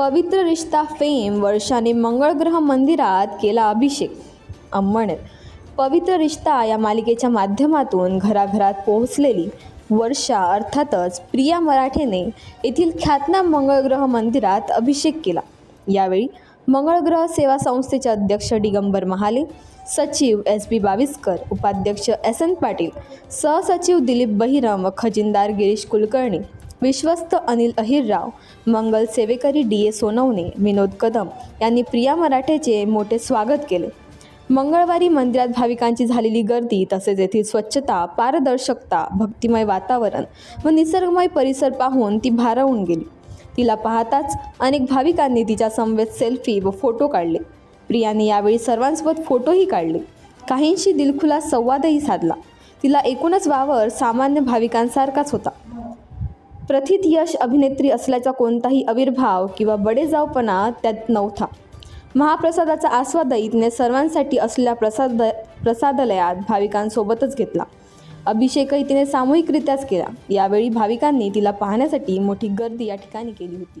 पवित्र रिश्ता फेम वर्षाने मंगळग्रह मंदिरात केला अभिषेक. अंमळनेर पवित्र रिश्ता या मालिकेच्या माध्यमातून घराघरात पोहोचलेली वर्षा अर्थातच प्रिया मराठेने येथील ख्यातनाम मंगळग्रह मंदिरात अभिषेक केला. यावेळी मंगळग्रह सेवा संस्थेचे अध्यक्ष दिगंबर महाले सचिव एस बी बाविस्कर उपाध्यक्ष एस एन पाटील सहसचिव दिलीप बहिरम व खजिनदार गिरीश कुलकर्णी विश्वस्त अनिल अहिरराव मंगल सेवेकरी डी ए सोनवणे विनोद कदम यांनी प्रिया मराठेचे मोठे स्वागत केले. मंगळवारी मंदिरात भाविकांची झालेली गर्दी तसेच येथील स्वच्छता पारदर्शकता भक्तिमय वातावरण व निसर्गमय परिसर पाहून ती भारावून गेली. तिला पाहताच अनेक भाविकांनी तिच्या समवेत सेल्फी व फोटो काढले. प्रियाने यावेळी सर्वांसोबत फोटोही काढले. काहींशी दिलखुलास संवादही साधला. तिला एकूणच वावर सामान्य भाविकांसारखाच होता. प्रथित यश अभिनेत्री असल्याचा कोणताही आविर्भाव किंवा बडेजावपणा त्यात नव्हता. महाप्रसादाचा आस्वादही तिने सर्वांसाठी असलेल्या प्रसाद प्रसादालयात भाविकांसोबतच घेतला. अभिषेकही तिने सामूहिकरित्याच केला. यावेळी भाविकांनी तिला पाहण्यासाठी मोठी गर्दी या ठिकाणी केली होती.